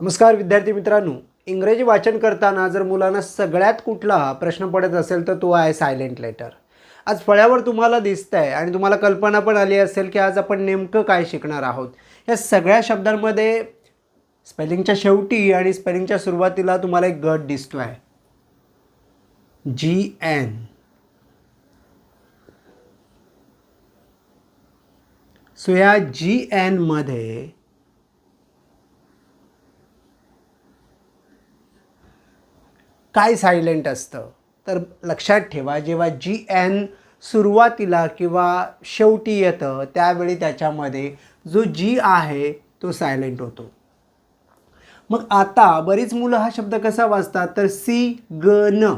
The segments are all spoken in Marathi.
नमस्कार विद्यार्थी मित्रांनो. इंग्रजी वाचन करताना जर मुलांना सगळ्यात कुठला प्रश्न पडत असेल तर तो आहे सायलेंट लेटर आज फळ्यावर तुम्हाला दिसत आहे आणि तुम्हाला कल्पना पण आली असेल की आज आपण नेमकं काय शिकणार आहोत. या सगळ्या शब्दांमध्ये स्पेलिंगच्या शेवटी आणि स्पेलिंगच्या सुरुवातीला तुम्हाला एक गट दिसतो आहे जी एन सो या जी एनमध्ये काय सायलेंट असतं? तर लक्षात ठेवा जेव्हा जी एन सुरुवातीला किंवा शेवटी येतं त्यावेळी त्याच्यामध्ये जो जी आहे तो सायलेंट होतो. मग आता बरीच मुलं हा शब्द कसा वाचतात? तर सी ग न.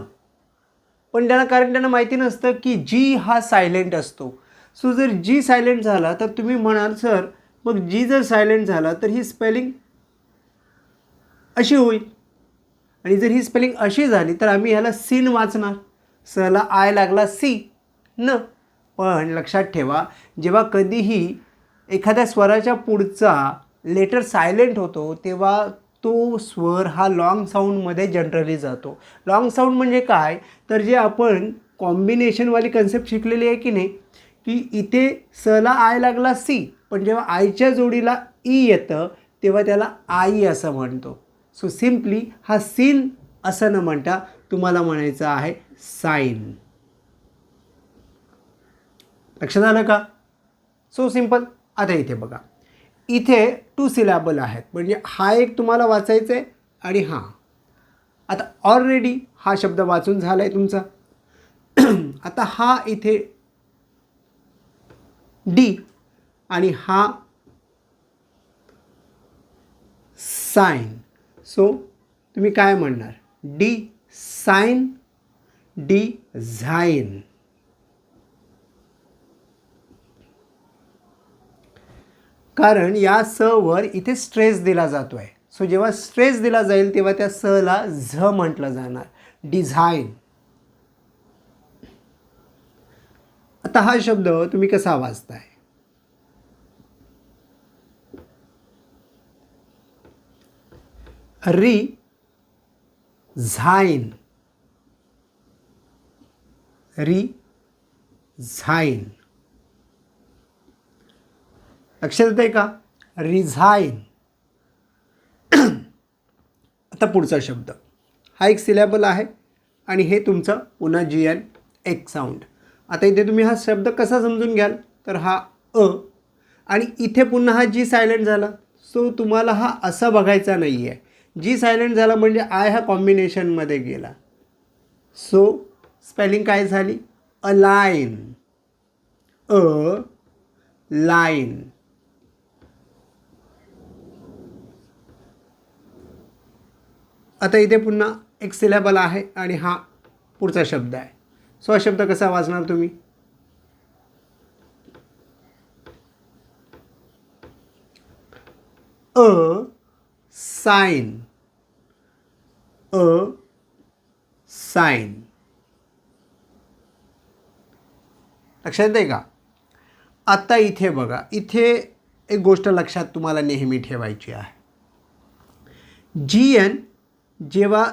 पण त्यांना कारण त्यांना माहिती नसतं की जी हा सायलेंट असतो. सो जर जी सायलेंट झाला तर तुम्ही म्हणाल सर मग जी जर सायलेंट झाला तर ही स्पेलिंग अशी होईल. आणि जर ही स्पेलिंग अशी झाली तर आम्ही ह्याला सीन वाचणार. सहला आय लागला सी न. पण लक्षात ठेवा जेव्हा कधीही एखाद्या स्वराच्या पुढचा लेटर सायलेंट होतो तेव्हा तो स्वर हा लाँग साऊंडमध्ये जनरली जातो. लाँग साऊंड म्हणजे काय? तर जे आपण कॉम्बिनेशनवाली कन्सेप्ट शिकलेली आहे की नाही की इथे सला आय लागला सी पण जेव्हा आयच्या जोडीला ई येतं तेव्हा त्याला आई असं म्हणतो. सो सिम्पली हा सीन असं न म्हणता तुम्हाला म्हणायचं आहे साईन लक्षात आलं का? सो सिंपल आता इथे बघा. इथे टू सिलॅबल आहेत. म्हणजे हा एक तुम्हाला वाचायचा आहे आणि हा. आता ऑलरेडी हा शब्द वाचून झाला आहे तुमचा. आता हा इथे डी आणि हा साईन सो तुम्ही काय म्हणणार? डी साइन डी झाईन कारण या स वर इथे स्ट्रेस दिला जातो आहे सो जेव्हा स्ट्रेस दिला जाईल तेव्हा त्या स ला झ म्हटलं जाणार. डिझाईन आता हा शब्द तुम्ही कसा वाचताय? री झाईन. री झाईन. लक्षात येत आहे का रिझाईन आता पुढचा शब्द. हा एक सिलॅबल आहे आणि हे तुमचं पुन्हा जी एन एक साऊंड आता इथे तुम्ही हा शब्द कसा समजून घ्याल? तर हा अ. आणि इथे पुन्हा हा जी सायलेंट झाला सो तुम्हाला हा असा बघायचा नाही आहे जी सायलेंट झाला म्हणजे आय हा कॉम्बिनेशनमध्ये गेला. सो स्पेलिंग काय झाली? अ लाईन अ लाईन आता इथे पुन्हा एक सिलेबल आहे आणि हा पुढचा शब्द आहे. सो हा शब्द कसा वाचणार तुम्ही? A sign. A sign. लक्षात येते का? आत्ता इथे बघा इथे एक गोष्ट लक्षात तुम्हाला नेहमी ठेवायची आहे. जी एन जेव्हा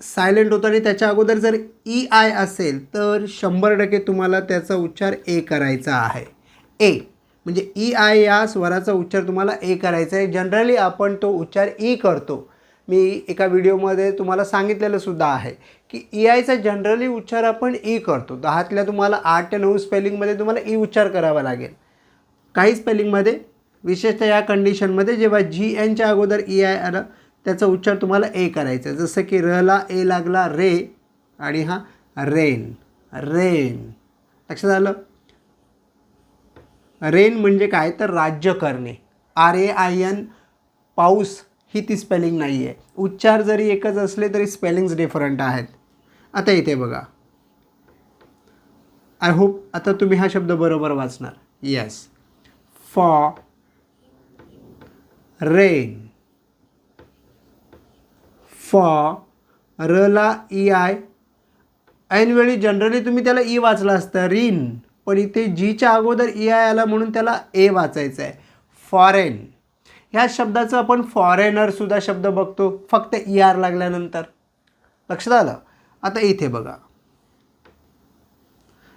सायलेंट होतं आणि त्याच्या अगोदर जर ई आय असेल तर शंभर टक्के तुम्हाला त्याचा उच्चार ए करायचा आहे. ए म्हणजे e, ई आय या स्वराचा उच्चार तुम्हाला ए करायचा आहे. जनरली आपण तो उच्चार ई करतो. मी एका व्हिडिओमध्ये तुम्हाला सांगितलेलं सुद्धा आहे की ई आयचा जनरली उच्चार आपण ई करतो. दहातल्या तुम्हाला आठ ते नऊ स्पेलिंगमध्ये तुम्हाला ई उच्चार करावा लागेल. काही स्पेलिंगमध्ये विशेषतः या कंडिशनमध्ये जेव्हा जी एनच्या अगोदर ई आय आलं त्याचा उच्चार तुम्हाला ए करायचा आहे. जसं की रला ए लागला रे आणि हा रेन रेन. लक्षात आलं? रेन म्हणजे काय? तर राज्य करणे. आर ए आय एन पाऊस ही ती स्पेलिंग नाही आहे उच्चार जरी एकच असले तरी स्पेलिंग्स डिफरंट आहेत. आता इथे बघा. आय होप आता तुम्ही हा शब्द बरोबर वाचणार. येस फॉ रेन फॉ रला ई आय ऐनवेळी जनरली तुम्ही त्याला e ई वाचला असतं रिन पण इथे जीच्या अगोदर ई आय आला म्हणून त्याला ए वाचायचं आहे फॉरेन ह्या शब्दाचं आपण फॉरेनरसुद्धा शब्द बघतो. फक्त ई आर लागल्यानंतर. लक्षात आलं? आता इथे बघा.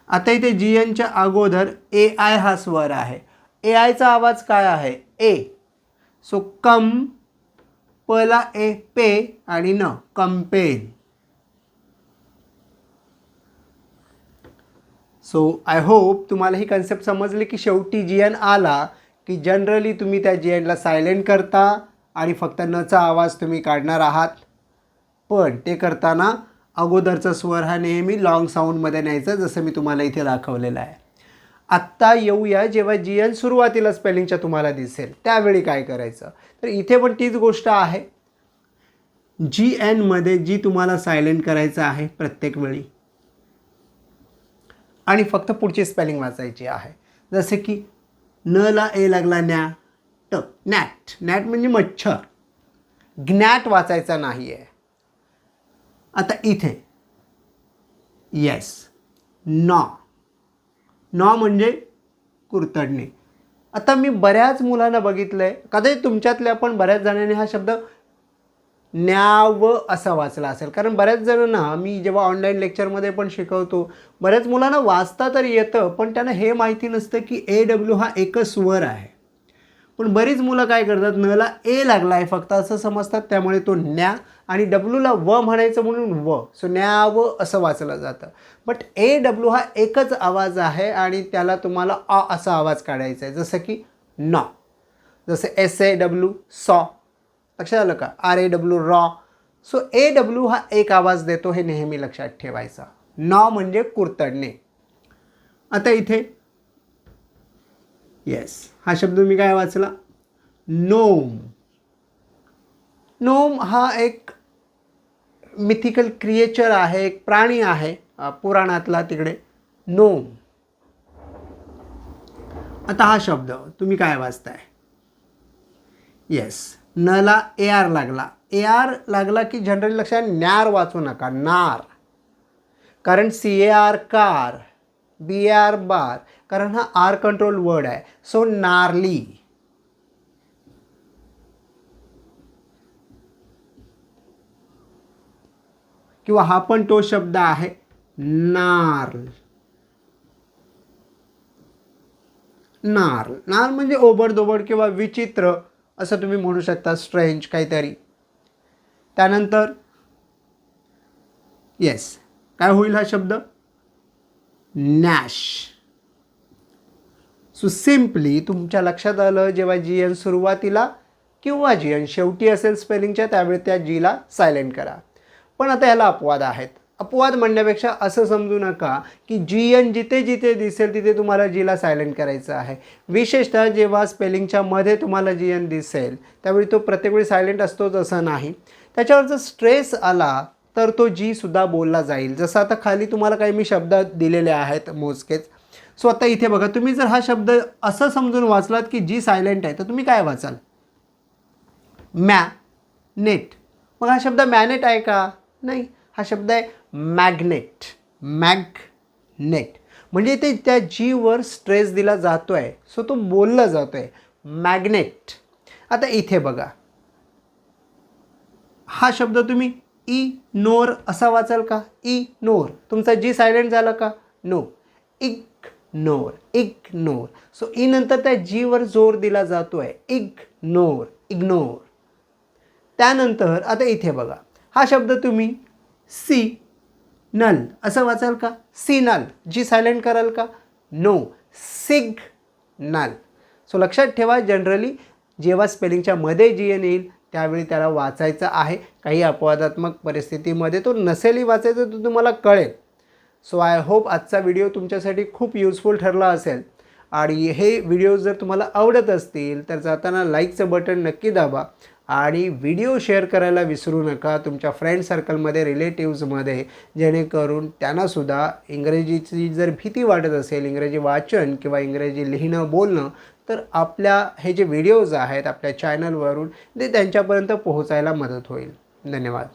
आता इथे जी एनच्या अगोदर ए आय हा स्वर आहे. ए आयचा आवाज काय आहे? ए सो कम पला ए पे आणि न. कंपेन सो आय होप तुम्हाला ही कन्सेप्ट समजली की शेवटी जी एन आला की जनरली तुम्ही त्या जी एनला सायलेंट करता आणि फक्त नचा आवाज तुम्ही काढणार आहात. पण ते करताना अगोदरचा स्वर हा नेहमी लाँग साऊंडमध्ये न्यायचा जसं मी तुम्हाला इथे दाखवलेलं आहे. आत्ता येऊया जेव्हा जी एन सुरुवातीला स्पेलिंगच्या तुम्हाला दिसेल. त्यावेळी काय करायचं? तर इथे पण तीच गोष्ट आहे. जी एनमध्ये जी तुम्हाला सायलेंट करायचं आहे प्रत्येक वेळी आणि फक्त पुढची स्पेलिंग वाचायची आहे. जसे की न ला ए लागला न्या ट नॅट नॅट म्हणजे मच्छर. ज्ञॅट वाचायचा नाही आहे आता इथे. येस नॉ. नॉ म्हणजे कुरतडणे. आता मी बऱ्याच मुलांना बघितलं आहे कदाचित तुमच्यातल्या पण बऱ्याच जणांनी हा शब्द न्याव असा वाचला असेल. कारण बऱ्याच जणांना मी जेव्हा ऑनलाईन लेक्चरमध्ये पण शिकवतो बऱ्याच मुलांना वाचता तर येतं पण त्यांना हे माहिती नसतं की ए डब्ल्यू हा एकच स्वर आहे. पण बरीच मुलं काय करतात नला ए लागला आहे फक्त असं समजतात त्यामुळे तो न्या आणि डब्ल्यूला व म्हणायचं म्हणून व. सो न्याव असं वाचलं जातं. बट ए डब्ल्यू हा एकच आवाज आहे आणि त्याला तुम्हाला अ असा आवाज काढायचा आहे जसं की नॉ. जसं एस ए डब्ल्यू सॉ. लक्षात आलं का? R A W raw so A W हा एक आवाज देतो हे नेहमी लक्षात ठेवायचा. नॉ म्हणजे कुरतडणे. आता इथे. येस हा शब्द मी काय वाचला? नोम नोम हा एक मिथिकल क्रिएचर आहे एक प्राणी आहे पुराणातला तिकडे. नोम आता हा शब्द तुम्ही काय वाचताय? येस नला ए आर लागला. ए आर लागला की जनरली लक्षात न्यार वाचू नका नार कारण C A R car B A R bar कारण हा आर कंट्रोल वर्ड आहे. सो नारली किंवा हा पण तो शब्द आहे नार्ल नार्ल नार म्हणजे ओबडदोबड किंवा विचित्र असं तुम्ही म्हणू शकता स्ट्रेंज काहीतरी. त्यानंतर येस काय होईल हा शब्द? नॅश सो सिम्पली तुमच्या लक्षात आलं जेव्हा जी एन सुरुवातीला किंवा जी एन शेवटी असेल स्पेलिंगच्या त्यावेळी त्या जीला सायलेंट करा. पण आता ह्याला अपवाद आहेत. अपवाद म्हणण्यापेक्षा असं समजू नका की जी एन जिथे जिथे दिसेल तिथे तुम्हाला जीला सायलेंट करायचं आहे. विशेषतः जेव्हा स्पेलिंगच्या मध्ये तुम्हाला जी एन दिसेल त्यावेळी तो प्रत्येक वेळी सायलेंट असतोच असं नाही. त्याच्यावर जर स्ट्रेस आला तर तो जी सुद्धा बोलला जाईल. जसं आता खाली तुम्हाला काही मी शब्द दिलेले आहेत मोजकेच. सो आता इथे बघा तुम्ही जर हा शब्द असं समजून वाचलात की जी सायलेंट आहे तर तुम्ही काय वाचाल? मॅ नेट. मग हा शब्द मॅनेट आहे का? नाही. हा शब्द आहे मॅग्नेट मॅगनेट. म्हणजे ते त्या जीवर स्ट्रेस दिला जातो आहे सो तो बोलला जातो आहे मॅग्नेट. आता इथे बघा. हा शब्द तुम्ही ई नोर असा वाचाल का? ई नोर. तुमचा जी सायलेंट झाला का? No ignore ignore so E नंतर त्या जीवर जोर दिला जातो आहे इग्नोर इग्नोर त्यानंतर आता इथे बघा. हा शब्द तुम्ही सी नल. असं वाचाल का? C null. जी सायलेंट कराल का? नो सिग नल. सो लक्षात ठेवा जनरली जेव्हा स्पेलिंगच्या मध्ये जी एन येईल त्यावेळी त्याला वाचायचं आहे. काही अपवादात्मक परिस्थितीमध्ये तो नसेलही वाचायचं तर तुम्हाला कळेल. सो आय होप आजचा व्हिडिओ तुमच्यासाठी खूप युजफुल ठरला असेल. आणि हे व्हिडिओ जर तुम्हाला आवडत असतील तर जाताना लाईकचं बटन नक्की दाबा. आणि व्हिडिओ शेअर करायला विसरू नका तुमच्या फ्रेंड सर्कलमध्ये रिलेटिव्जमध्ये जेणेकरून त्यांनासुद्धा इंग्रजीची जर भीती वाटत असेल इंग्रजी वाचन किंवा इंग्रजी लिहिणं बोलणं तर आपल्या हे जे व्हिडिओज आहेत आपल्या चॅनलवरून ते त्यांच्यापर्यंत पोहोचायला मदत होईल. धन्यवाद.